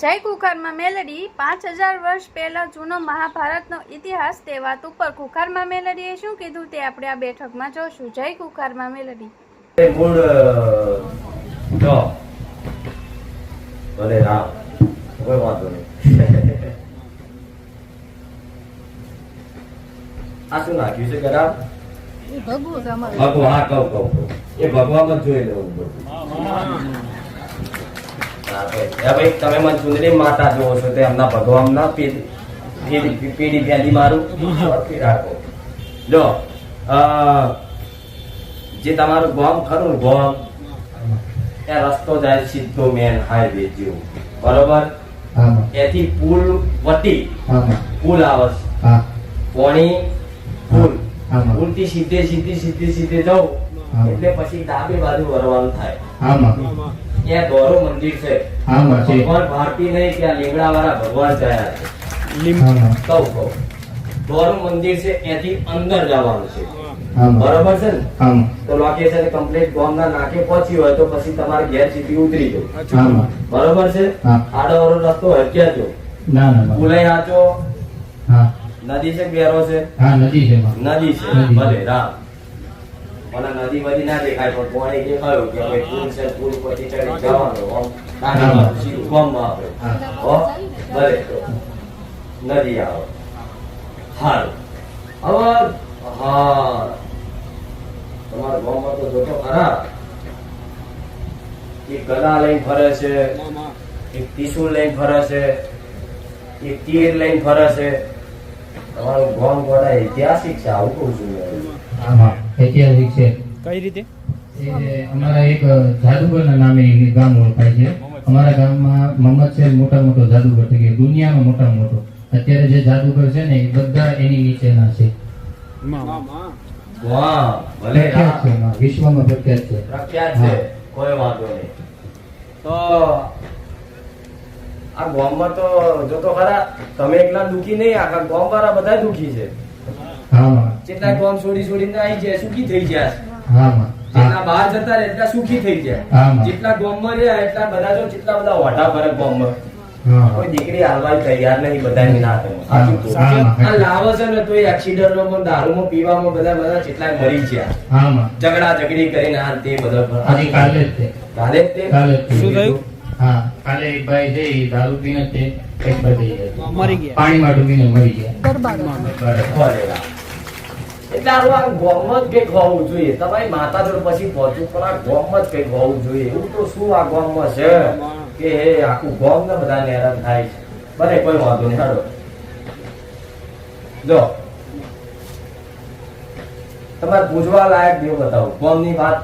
જય કુખારમાં મેલડી પાંચ હજાર વર્ષ પહેલા જૂનો મહાભારતનો ઇતિહાસ તે વાત ઉપર. કુખારમાં મેલડીએ શું કીધું તે આપણે આ બેઠકમાં જોશું. જય કુખારમાં મેલડી. મૂળ ભલે રામ કોઈ વાંધો નહીં. આ શું નાખ્યું છે ગરાબ ભગવા હા કહું કહું એ ભગવામાં જ જોઈ લેવું બધું. ભાઈ તમે મને ચુંદડી માતા જોવો છો તે એમના ભગવાનના પેઢી પેઢી મારું રાખો. જો જે તમારું ગોમ ખરું ગોમ એ રસ્તો જાય સીધો મેન હાઈવે જેવો. બરોબર? એથી પુલ વટી પુલ આવે છે. પોણી પુલ. થી સીધે સીધી સીધે સીધે જાઉં એટલે પછી ડાબી બાજુ વરવાનું થાય. ત્યાં ગૌરવ મંદિર છે. ભગવાન ભારતી નહીં ત્યાં લીમડા વાળા ભગવાન થયા છે. કહું કહું. દોરું મંદિર છે ત્યાંથી અંદર જવાનું છે. બરોબર છે ને? તો લોકેશન કમ્પ્લીટ ગોમના નાકે પહોંચી હોય તો પછી તમારે ઘેર સીધી ઉતરી જાવ. બરોબર છે? આડો વાળો રસ્તો હરક્યા જો ના ના. પુલે આચો નદી છે ગેરો છે? નદી છે. નદી છે. ભલે રામ. મને નદી બધી ના દેખાય, પણ પાણી દેખાયું કે ભાઈ પુલ છે, પુલ પછી ચડી જવાનું, આમ બાજુ સીધું આવે. હા, ભલે નદી આવે. હાલ. હવે, હા. તમારા ગામમાં તો જોતો ખરા. એક ગદા લઈને ફરે છે, એક ત્રિશુલ લઈને ફરે છે, એક તીર લઈને ફરે છે. તમારું ગામ ગોડા ઐતિહાસિક છે, આવું કહું છું. આમાં. ઐતિહાસિક છે. કઈ રીતે? અમારા એક જાદુગરના નામે ગામ ઓળખાય છે. અમારા ગામમાં મોહમ્મદ છે મોટા મોટો જાદુગર થઈ ગયો દુનિયાનો મોટા મોટો. અત્યારે જે જાદુગર છે ને એ બધા એની નીચેના છે. પ્રખ્યાત છે વિશ્વમાં પ્રખ્યાત છે. પ્રખ્યાત છે. કોઈ વાંધો નહીં. તો આ ગામમાં તો જો તો ખરા તમે એકલા દુખી નહીં આખા ગામ વાળા બધા દુખી છે. હામાં જેટલા ગામ છોડી છોડીને આવી જાય સુખી થઈ જાય જેટલા બહાર જતા રહે એટલા સુખી થઈ જાય જેટલા ગોમમાં રહ્યા એટલા બધા જો જેટલા બધા વાટા ફરે ગોમમાં. કોઈ દીકરી હાલવા તૈયાર નહીં બધાની ના થાય. આમાં, આમાં. આ લાવે છે ને તો એ એક્સિડન્ટમાં દારૂમાં પીવામાં બધા બધા કેટલાય મરી ગયા. ઝઘડા ઝઘડી કરીને આ તે બધા કાલે કાલે. શું થયું? હા કાલે એક ભાઈ છે ઈ દારૂ પીને તે expired થઈ ગયા. પાણીમાં ડૂબીને મરી ગયા. બરાબર. તમારી કોઈ પૂછવા લાયક દેવ બતાવો ગામની વાત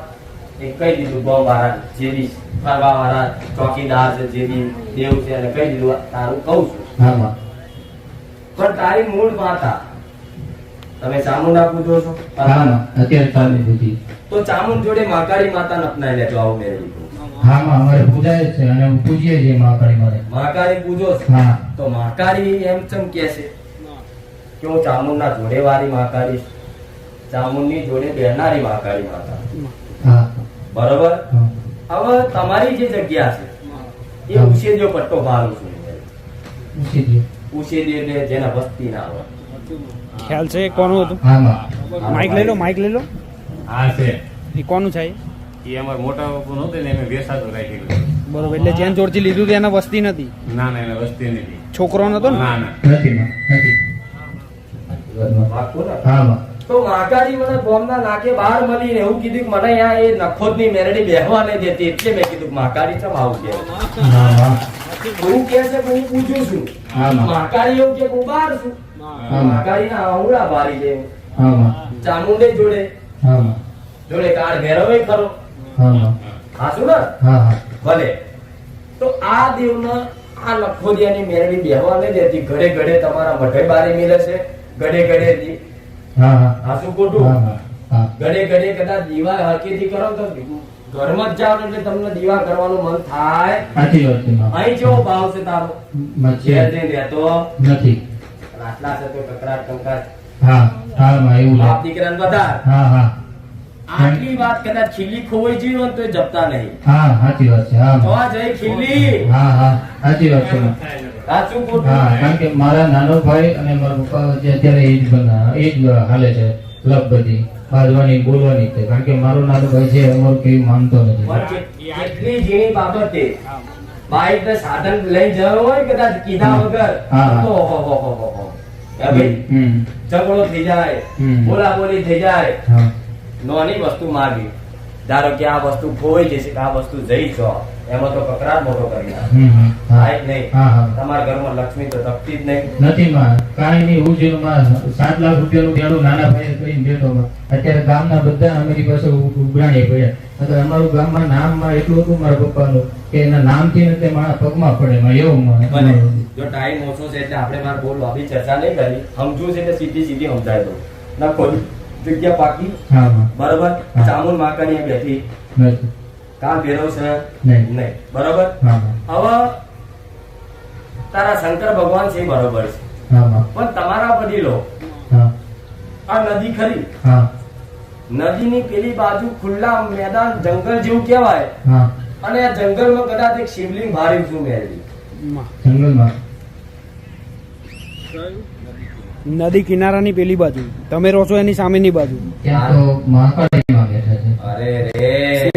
એ કહી દીધું ગોમ વાળા જેવી ફરવા વાળા ચોકીદાર છે જેવી દેવ છે અને કહી દીધું તારું કહું છું. પણ તારી મૂળ માતા તમે ચામુંડા પૂજો છો અત્યારે ચાલુ બુદ્ધિ તો ચામુંડ જોડે માકાળી માતા અપનાવી લેજો આવું મેળવી હામાં અમારે પૂજાય છે અને હું પૂજીએ છીએ મહાકાળી મારે મહાકાળી પૂજો હા. તો મહાકાળી એમ ચમ કે છે? કે હું ચામુંડના જોડે વાળી મહાકાળી. ચામુંડની જોડે બેહનારી મહાકાળી માતા. હા. બરોબર? હવે તમારી જે જગ્યા છે એ હા. ઉછેદ્યો પટ્ટો મારું છું. ઉછેદ્યો એટલે જેના વસ્તી ના હોય. ખ્યાલ છે કોનું હતું? માઇક લઈ લો માઇક લઈ લો. હા છે. એ કોનું છે એ? અમાર મોટા બાપુ નહોતું ને એમે વેસાતું રાખેલું બરોબર એટલે જેન જોડથી લીધું એને વસ્તી નથી? ના ના એને વસ્તી નથી. છોકરો નતો ને? ના ના. નથી નથી. તો મહાકાળી મને ગોમના નાકે બહાર મળીને એવું કીધું કે મને અહીંયા એ નખોદની મેરડી બેહવા નહીં દેતી એટલે મેં કીધું માકારી ચમ આવું કે? એવું કે છે હું પૂછું છું. માકારી એવું કે હું બહાર છું? મહાકાળીના આંગળા ભારી છે. ચામુંડે જોડે. જોડે કાળ ભેરવે ખરો. હામાં ને? હા હા. ભલે. તો આ દેવના આ નખોદિયાની મેરડી બેહવા નહીં દેતી ઘડે ઘડે તમારા મઢે બારી મિલે છે. ઘડે ઘડે ખોટું? ઘડે ઘડે કદાચ દીવા હરકેથી કરો તો ઘરમાં જ જાવ એટલે તમને દીવા કરવાનું મન થાય. અહીં કેવો ભાવ છે તારો? ઘેર જઈને રહેતો. નથી. આટલા છે તો કકરાટ કંકાસ હા હા માં એવું બાપ દીકરાને બધા હા હા. આટલી વાત કદાચ ખીલી ખોવાઈ જઈ હોય તો જપતા નહીં. હા સાચી વાત છે હા. જોવા જય ખીલી. હા હા સાચી વાત છે. સાચું ખોટું હા કારણ કે મારા નાનો ભાઈ અને મારા પપ્પા જે અત્યારે એ જ બના એ જ હાલે છે લબ બધી બાજવાની બોલવાની છે. કારણ કે મારો નાનો ભાઈ છે અમારું કેવી માનતો નથી. એટલી ઝીણી બાબતે બાઈક ને સાધન લઈ જવું હોય કદાચ કીધા વગર. તો હો હો હો. ઝઘડો થઈ જાય બોલા બોલી થઈ જાય. નાની વસ્તુ માગી. ધારો કે આ વસ્તુ ખોવાઈ જશે કે આ વસ્તુ જઈ છો એમાં તો કકરાટ મોટો કરી નાખે. નહીં. તમારા ઘરમાં લક્ષ્મી તો તકતી જ નહીં. નથી માં. કાંઈ નહીં હું જેનું માં સાત લાખ રૂપિયાનું દેણું નાના ભાઈ કરીને માં. અત્યારે ગામના બધા અમારી પાસે ઉઘરાણી પડ્યા. નકર અમારું ગામમાં નામમાં એટલું હતું મારા પપ્પાનું કે એના નામથી તે મારા પગમાં પડે માં. એવું માં. ભલે જો ટાઈમ ઓછો છે એટલે આપણે મારે બહુ લાંબી ચર્ચા નહીં કરી. સમજવું છે એટલે સીધી સીધી સમજાય દો ના કોઈ જગ્યા પાકી. બરોબર? હા. માકાની બેઠી. કામ ફેરવ છે? નહીં. નહીં. બરોબર? હવે તારા શંકર ભગવાન છે બરોબર છે. પણ તમારા વડીલો હા. આ નદી ખરી? હા. નદીની પેલી બાજુ ખુલ્લા મેદાન જંગલ જેવું કહેવાય. અને આ જંગલમાં કદાચ એક શિવલિંગ ભારી શું મેળવી. જંગલમાં? નદી કિનારાની પેલી બાજુ. તમે રહો છો એની સામેની બાજુ. ત્યાં તો મહાકાળીમાં બેઠા છે. અરે રે.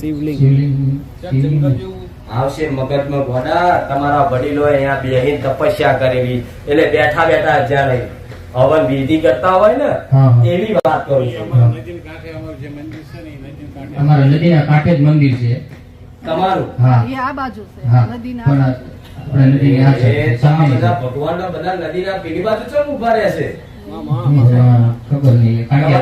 શિવલિંગ શિવલિંગ. શિવલિંગ. શિવલિંગ આવશે મગજમાં ગોડા તમારા વડીલો અહીંયા બેહીન તપસ્યા કરેલી. એટલે બેઠા બેઠા જ્યાં નહીં હવન વિધિ કરતા હોય ને. એવી વાત કરું છું. હા. કાંઠે મંદિર છે ને એ નદીની કાંઠે અમારા નદીના કાંઠે જ મંદિર છે. તમારું? હા. એ આ બાજુ છે નદીના બધા નદીના પેલી બાજુ ચમ ઊભા રહેશે ખબર નહીં કારણ કે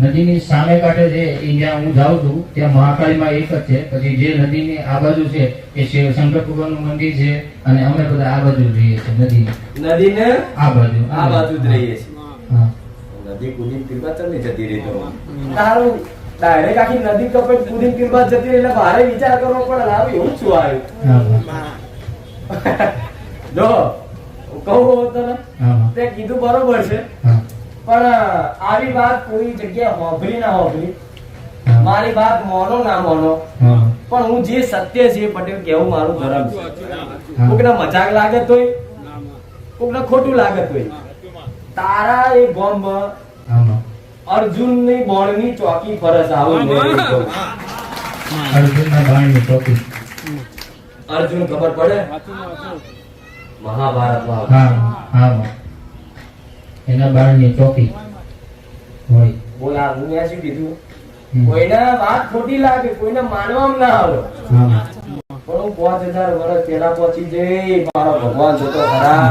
નદીની સામે કાંઠે છે એ જ્યાં હું જાઉં છું ત્યાં મહાકાળીમાં એક જ છે. પછી જે નદીની આ બાજુ છે એ શિવ શંકર ભગવાનનું મંદિર છે અને અમે બધા આ બાજુ રહીએ છીએ નદીની. નદીને આ બાજુ. આ બાજુ જ રહીએ છીએ. હા. નદી કુદી પીરબા ચમ નહીં જતી રહી તો તારું ડાયરેક્ટ આખી નદી કપે કુદી પીરબા જતી રહી એટલે ભારે વિચાર કરવો પડે. લાવ એવું છું આવ્યું હા. જો કહું તને હા. તે કીધું બરોબર છે. પણ આવી વાત કોઈ જગ્યાએ હોભરી ના હોભરી મારી વાત મોનો ના મોનો પણ હું જે સત્ય છે પટેલ કેવું મારું ધર્મ છે. કોકને મજાક લાગે તોય કોકને ખોટું લાગે તોય તારા એ બોમ્બ અર્જુન અર્જુનની બોણની ચોકી ફરસ આવું અર્જુન ના બાણની ટોપી અર્જુન ખબર પડે? મહાભારત હા હા. એના બાણની ચોકી હોય. બોલ હું ત્યાં શું કીધું? કોઈને વાત ખોટી લાગે કોઈને માનવામાં ના આવે. પણ હું પાંચ હજાર વર્ષ પહેલા પહોંચી જઈ મારો ભગવાન જતો ખરા.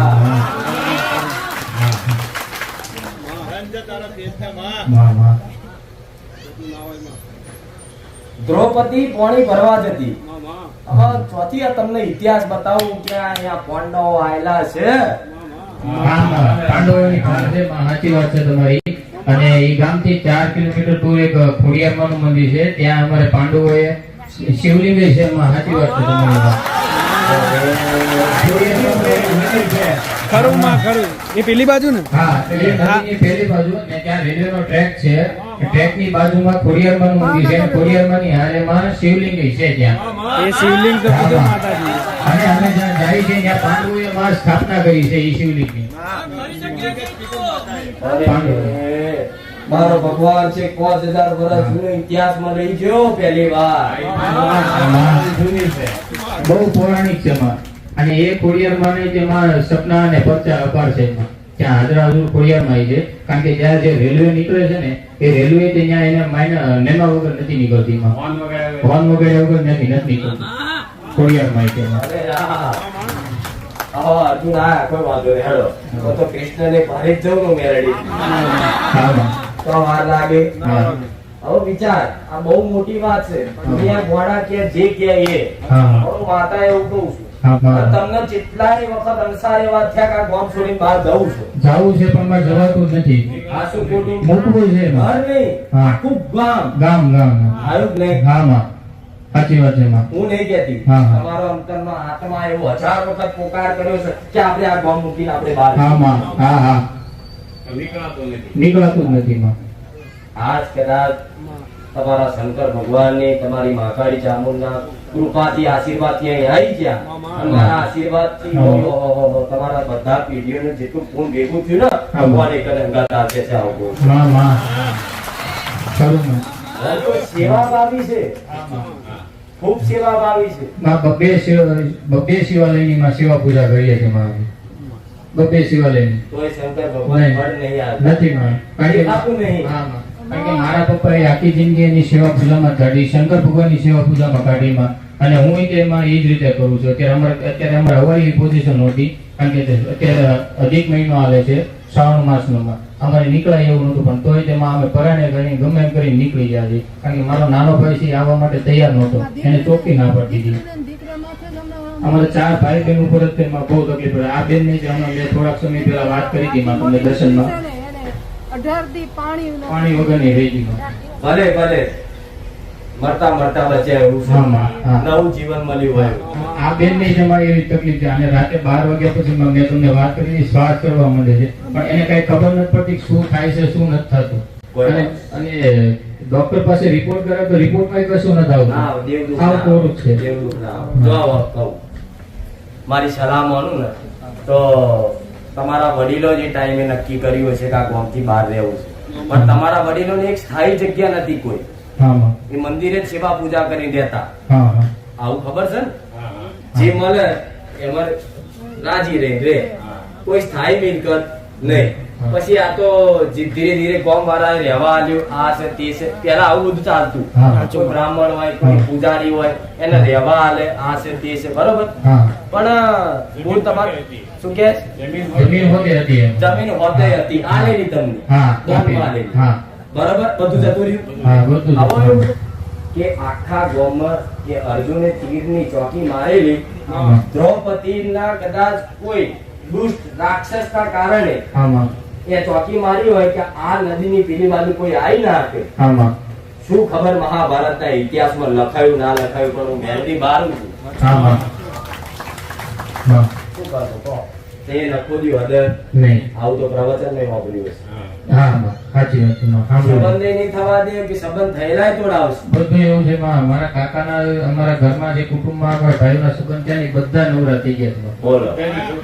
દ્રૌપદી પોણી ભરવા જતી. હવે ચોથી આ તમને ઇતિહાસ બતાવું કે અહીંયા પાંડવો આયેલા છે. હા, હા. પાંડવોની ઘાટ છે માં સાચી વાત છે તમારી. અને એ ગામથી ચાર કિલોમીટર દૂર એક ખોડિયારમાંનું મંદિર છે. ત્યાં અમારે પાંડવોએ શિવલિંગ છે સાચી વાત છે તમારી. ખરું માં ખરું. એ પેલી બાજુ ને? હા. પેલી બાજુ. અને ત્યાં રેલવેનો ટ્રેક છે. ટ્રેકની બાજુમાં ખોડિયારમાંનું મંદિર છે અને ખોડિયારમાંની હારેમાં શિવલિંગ છે ત્યાં. એ શિવલિંગ તો માતાજી. અને અમે જ્યાં જાય છે ત્યાં પાંડવોએ માં સ્થાપના કરી છે એ શિવલિંગની. અરે, મારો ભગવાન છે પાંચ હજાર વર્ષ જૂનો ઇતિહાસમાં રહી ગયો પહેલી વાર. બહુ પૌરાણિક છે અને એ ખોડિયારમાં જે જેમાં સપના અને પરચા અપાર છે એમાં ત્યાં હાજરા હજુર ખોડિયારમાં છે કારણ કે જ્યાં જે રેલવે નીકળે છે ને એ રેલવે ત્યાં એને માયના નેમા વગર નથી નીકળતી હોર્ન વગેરે. વગર નથી નથી નીકળતી. ખોડિયારમાં. આવો કોઈ વાંધો નહીં, હેડો. તો તો કૃષ્ણને ભારે જ જવું તો વાર લાગે. હવે વિચાર આ બહુ મોટી વાત છે. દુનિયા ઘોડા કે જે કે એ. માતા એવું કહું છું. તમને જેટલાય વખત અંસાર એવા થયા કે ગામ છોડીને બહાર જવું છે. જવું છે પણ મારે જવાતું નથી. આ શું ખોટું. મૂકવું છે. ઘર નહીં. હા. આખું ગામ. ગામ ગામ. આવ્યું જ નહીં? હા માં. સાચી વાત છે માં. હું નહીં કહેતી. તમારો અંતરનો આત્મા એવો હજાર વખત પોકાર કર્યો છે કે આપણે આ ગામ મૂકીને આપણે બહાર હા માં. હા હા. નીકળાતું નથી. નીકળાતું જ નથી માં. આજ કદાચ તમારા શંકર ભગવાનની તમારી મહાકાળી ચામુંડના કૃપાથી આશીર્વાદથી અહીં આવી ગયા અને મારા આશીર્વાદથી તમારા બધા પેઢીઓનું જેટલું પૂન ભેગું થયું ને ભગવાન એક અંગાત આપે છે આવું માં માં ખરું માં હવે તો સેવા ભાવી છે ખૂબ સેવા ભાવી છે બબ્બે શિવ- બબ્બે શિવાલયની માં સેવા પૂજા કરીએ છીએ માં અમે. બબ્બે શિવાલયની તોય શંકર ભગવાન. ફળ નહીં. નથી માં કારણ કે નહીં. હા. કારણ કે મારા પપ્પાએ આખી જિંદગી એની સેવા પૂજામાં કાઢી શંકર ભગવાનની સેવા પૂજામાં કાઢીમાં. અને હું એમાં એ જ રીતે કરું છું. અત્યારે અમારે અત્યારે અમારે હવાઈ પોઝિશન નહોતી કારણ કે અત્યારે અધિક મહિનો આવે છે શ્રાવણ માસનો. અમારે નીકળાય એવું નહોતું પણ તોય તેમાં અમે પરાણે કરીને ગમે એમ કરીને નીકળી ગયા છીએ. કારણ કે મારો નાનો ભાઈ છે આવવા માટે તૈયાર નહોતો. એને ચોકી ના પડતી હતી અમારે ચાર ભાઈ બહેન ઉપર જ તેમાં બહુ તકલીફ પડે. આ બેનની જે હમણાં મેં થોડાક સમય પહેલા વાત કરી હતી તમને દર્શનમાં. અઢાર દી પાણી ન- પાણી વગરની રહી ગયું. ભલે ભલે. મરતા મરતા બચ્યા એવું. નવું જીવન મળ્યું હોય. આ બેનની જેમાં એવી તકલીફ છે. અને રાતે બાર વાગ્યા પછી મેં તમને વાત કરી શ્વાસ કરવા માંડે છે. પણ એને કઈ ખબર નથી પડતી શું થાય છે શું નથી થતું. અને અને ડોક્ટર પાસે રિપોર્ટ કરે તો રિપોર્ટમાં કશું નથી થાય આવતું દેવદૂત કોરું છે. ના જો આવો કહું. મારી સલાહ માનું ને તો તમારા વડીલો જે ટાઈમે નક્કી કર્યું હશે કે આ ગામથી બહાર રહેવું છે. પણ તમારા વડીલોને એક સ્થાયી જગ્યા નથી કોઈ. એ મંદિરે સેવા પૂજા કરી દેતા. આવું ખબર છે ને? જે મળે એમાં રાજી રહે રે. કોઈ સ્થાયી મિલકત નહીં. પછી આ તો ધીરે ધીરે ગામ વાળા રહેવા આવ્યું આ છે તે છે પેલા આવું બધું ચાલતું. કોઈ બ્રાહ્મણ હોય કોઈ પૂજારી હોય એને રહેવા આલે આ છે તે છે બરોબર? પણ હું તમારે શું કે? જમીન જમીન હોતી. હતી એમ. જમીન હોતે હતી. આલેલી તમને. બરોબર? બધું જતું રહ્યું? કે આખા ગોમર કે અર્જુને તીરની ચોકી મારેલી. દ્રૌપદી દ્રૌપદીના કદાચ કોઈ દુષ્ટ રાક્ષસના કારણે એ ચોકી મારી હોય કે આ નદીની પેલી બાજુ કોઈ આવી ના માં શું ખબર મહાભારતના ઇતિહાસમાં લખાયું ના લખાયું પણ હું મહેનતી બહાર છું હા માં હા શું કરશો કહો. તે નકોદી હૃદય. નહીં. આવું તો પ્રવચન મેં વાપર્યું હશે હા સાચી વાત સંબંધ નહીં થવા દે કે સંબંધ થયેલા તોડાવશે. બધું એવું છે માં મારા કાકાના અમારા ઘરમાં જે કુટુંબમાં અમારા ભાઈઓના સંબંધ છે ને બધા નવરા થઈ ગયા બોલો.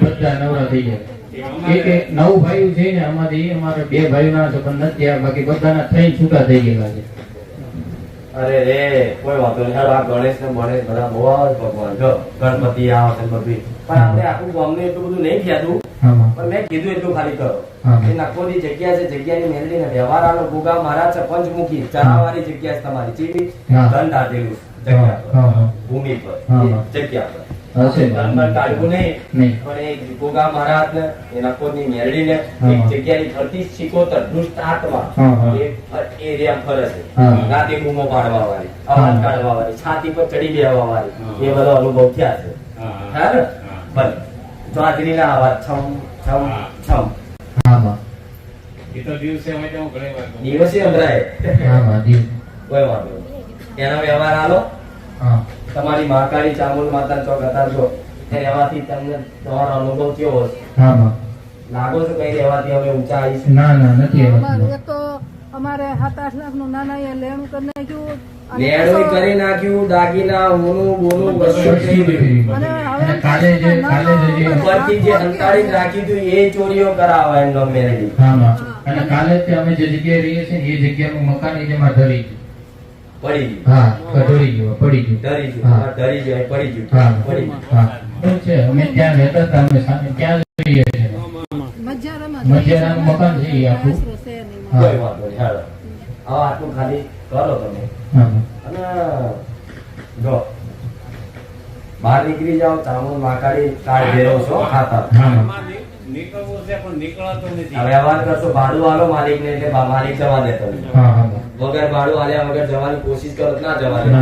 બધા નવરા થઈ ગયા એક એક નવ ભાઈઓ છે ને આમાંથી અમારે બે ભાઈઓના સંબંધ નથી બાકી બધાના થઈ છૂટા થઈ ગયેલા છે. અરે રે કોઈ વાંધો નહીં. આ ગણેશ ને ગણેશ બધા બહુ ભગવાન. જો ગણપતિ આવે છે બધી. પણ આપણે આખું ગામને એટલું બધું નહીં કહેતું પણ મેં કીધું એટલું ખાલી કરો. એ નકોની જગ્યા છે જગ્યાની મેલડી ને વ્યવહારાનો ભૂગા મહારાજ છે પંચમુખી. ચરાવાળી જગ્યા છે તમારી ચીવી. ધન દાટેલું જગ્યા પર. ભૂમિ પર. જગ્યા પર. હશે ધન કાઢવું નહીં. નહીં. પણ એ ગોગા મહારાજ ને એ નકોની એક જગ્યાની ફરતી સિકોતર દુષ્ટ આત્મા હા, હા. એ ફ- એ રેમ ફરે છે રાતે બૂમો પાડવા વાળી અવાજ કાઢવા વાળી છાતી પર ચડી બેહવા વાળી એ બધો અનુભવ થયા છે. હા. હા. ને? હા. ભલે ચોધરીના અવાજ છમ છમ છમ. હા માં એ તો દિવસે હોય તો ઘણી વાર દિવસે અંતરાય હા માં દીવ કોઈ વાંધો નહીં. એનો વ્યવહાર આલો હા. તમારી મહાકાળી ચામુંડ માતા ચોક હતા છો એ રહેવાથી તમને તમારો અનુભવ કેવો હશે? હા માં લાગો છો કઈ રહેવાથી અમે ઊંચા આવીશું? ના ના નથી એક તો અમારે સાત આઠ લાખનું નાના એ લેણું કરી નાખ્યું લેણું કરી નાખ્યું દાગીના ઊનું બોનું અને કાલે જે કાલે જે ઉપરથી જે હંતાડીને રાખી હતું એ ચોરીઓ કરાવવા એમનો મેરેડી અને કાલે તે અમે જે જગ્યાએ રહીએ છીએ ને એ જગ્યાનું મકાન એ જેમાં ધરી ગયું પડી ગયું. હા ઢળી ગયું પડી ગયું. ડરી ગયું. હા. હા, ગયું પડી ગયું. હા પડી ગયું. છે? અમે ત્યાં રહેતા હતા અમે સામે ત્યાં રહીએ છીએ. મજારામાં મકાન છે એ આખું. આશરો છે નહીં. હા. કોઈ વાંધો નહીં હાલો. હવે આટલું ખાલી કરો તમે. અને જો બહાર નીકળી જાઓ ચામુંડ માકાડી કાળ ભેરવ છો ખાતા. નીકળવું છે પણ નીકળાતું નથી. હવે વ્યવહાર કરશો ભાડું આલો માલિક ને એટલે માલિક જવા દેતો નહીં. હા હા વગર ભાડું આલ્યા વગર જવાની કોશિશ કરો ના જવા દે જવા.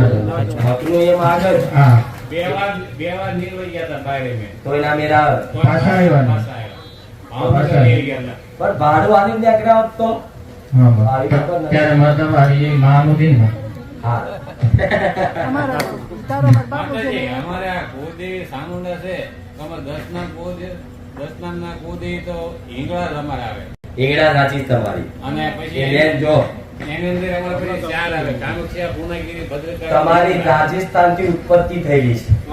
મકનું એમ જ. બે વાર બે વાર નીકળી ગયા હતા બારે મેં તો એના મેરા પાછા આવ્યા ને? પણ ભાડું તો. ત્યારે ને હા. અમારા અમારા બાપુ છે ને, અમારે છે. અમારે દસનામ કુળદેવ દસનામના તો હિંગળા આવે. તમારી. અને પછી બેન જો. રાજસ્થાનથી ઉત્પત્તિ થયેલી છે.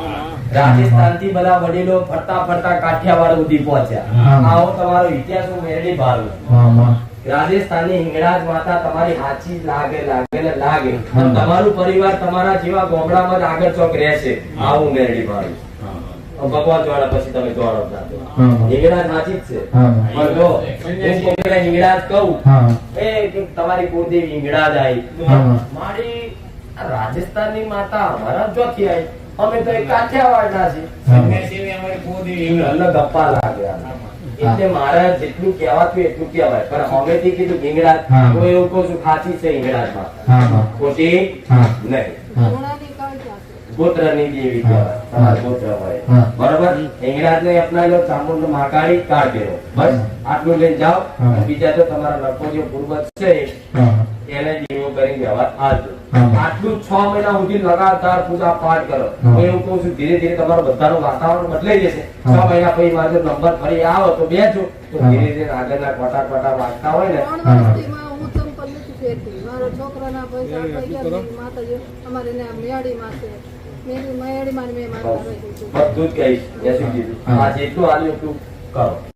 રાજસ્થાનથી બધા વડીલો ફરતા ફરતા કાઠિયાવાડ સુધી પહોંચ્યા. આવો તમારો ઇતિહાસ હું મેળવી ભારું હા. રાજસ્થાનની હિંગળાજ માતા તમારી હાચી લાગે લાગે ને લાગે. તમારું પરિવાર તમારા જેવા ગોમડામાં જ આગળ ચોક રહેશે. આવું મેળવી ભારું. ભગવાન જોડે પછી તમે જોડો ના હિંગળાજ નાચી જ છે. પણ જો હું કોઈને હિંગળાજ કહું એ તમારી કુળદેવી હિંગળાજ આવી મારી રાજસ્થાનની માતા અમારા જોથી આવી અમે તો એક કાઠિયાવાડ ના છીએ. હા. અમારી કુળદેવી હિંગળા. ગપ્પા લાગ્યા એટલે મારે જેટલું કહેવાતું એટલું કહેવાય. પણ હવેથી કીધું હિંગળાજ. હા. એવું કહું છું ખાસી છે હિંગળાજ માતા હા હા. ખોટી નહીં. ગોત્રની દેવી. કહેવાય તમારા ગોત્ર હોય. બરોબર? હિંગળાજ ને અપનાવી લો ચામુંડ મહાકાળી કાઢ દેવો બસ? આટલું લઈને જાઓ. બીજા તો તમારા લખો જે પૂર્વજ છે એને જીવો કરી વ્યવહાર હાલજો. આટલું છ મહિના સુધી લગાતાર પૂજા પાઠ કરો. હું. એવું કહું છું ધીરે ધીરે તમારું બધાનું વાતાવરણ બદલાઈ જશે. છ મહિના પછી મારો નંબર ફરી આવો તો બેસો તો ધીરે ધીરે આગળના કોટા કોટા વાગતા હોય ને. મારા છોકરાના પૈસા માતાજી અમારે મેળી માં છે છું. બધું જ કહીશ. એ શું કીધું હા. આ જેટલું હાલ્યું એટલું કરો.